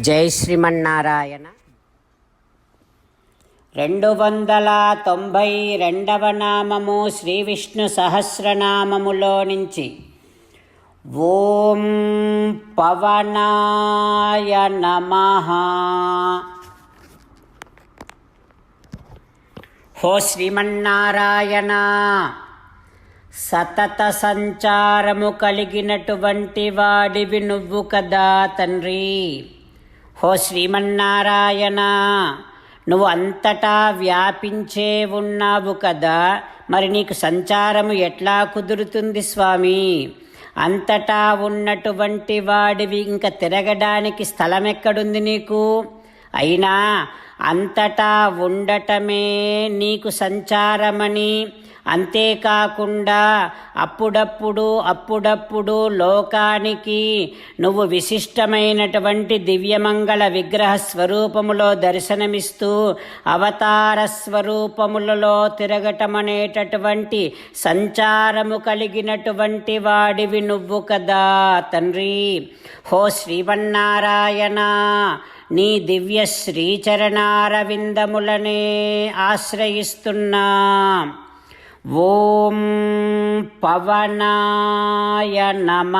జై శ్రీమన్నారాయణ. రెండు వందల తొంభై రెండవ నామము శ్రీ విష్ణు సహస్రనామములో నుంచి. ఓం పవనాయ నమః. హో శ్రీమన్నారాయణ సతత సంచారము కలిగినటువంటి వాడివి నువ్వు కదా తండ్రి. హో శ్రీమన్నారాయణ నువ్వు అంతటా వ్యాపించే ఉన్నావు కదా. మరి నీకు సంచారము ఎట్లా కుదురుతుంది స్వామి? అంతటా ఉన్నటువంటి వాడివి ఇంకా తిరగడానికి స్థలం ఎక్కడుంది నీకు? అయినా అంతటా ఉండటమే నీకు సంచారమని అంతేకాకుండా అప్పుడప్పుడు అప్పుడప్పుడు లోకానికి నువ్వు విశిష్టమైనటువంటి దివ్యమంగళ విగ్రహ స్వరూపములో దర్శనమిస్తూ అవతార స్వరూపములలో తిరగటం అనేటటువంటి సంచారము కలిగినటువంటి వాడివి నువ్వు కదా తండ్రి. హో శ్రీవన్నారాయణ నీ దివ్య శ్రీచరణారవిందములనే ఆశ్రయిస్తున్నా. ఓం పవనాయ నమ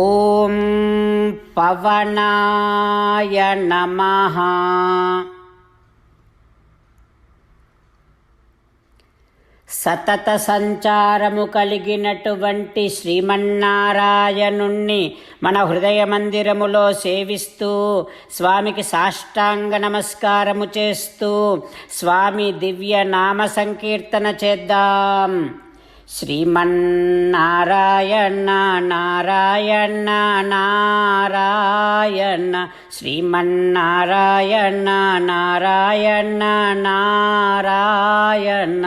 ఓం పవనాయ నమ సతత సంచారము కలిగినటువంటి శ్రీమన్నారాయణుణ్ణి మన హృదయ మందిరములో సేవిస్తూ స్వామికి సాష్టాంగ నమస్కారము చేస్తూ స్వామి దివ్య నామ సంకీర్తన చేద్దాం. శ్రీమన్నారాయణ నారాయణ నారాయణ శ్రీమన్నారాయణ నారాయణ నారాయణ.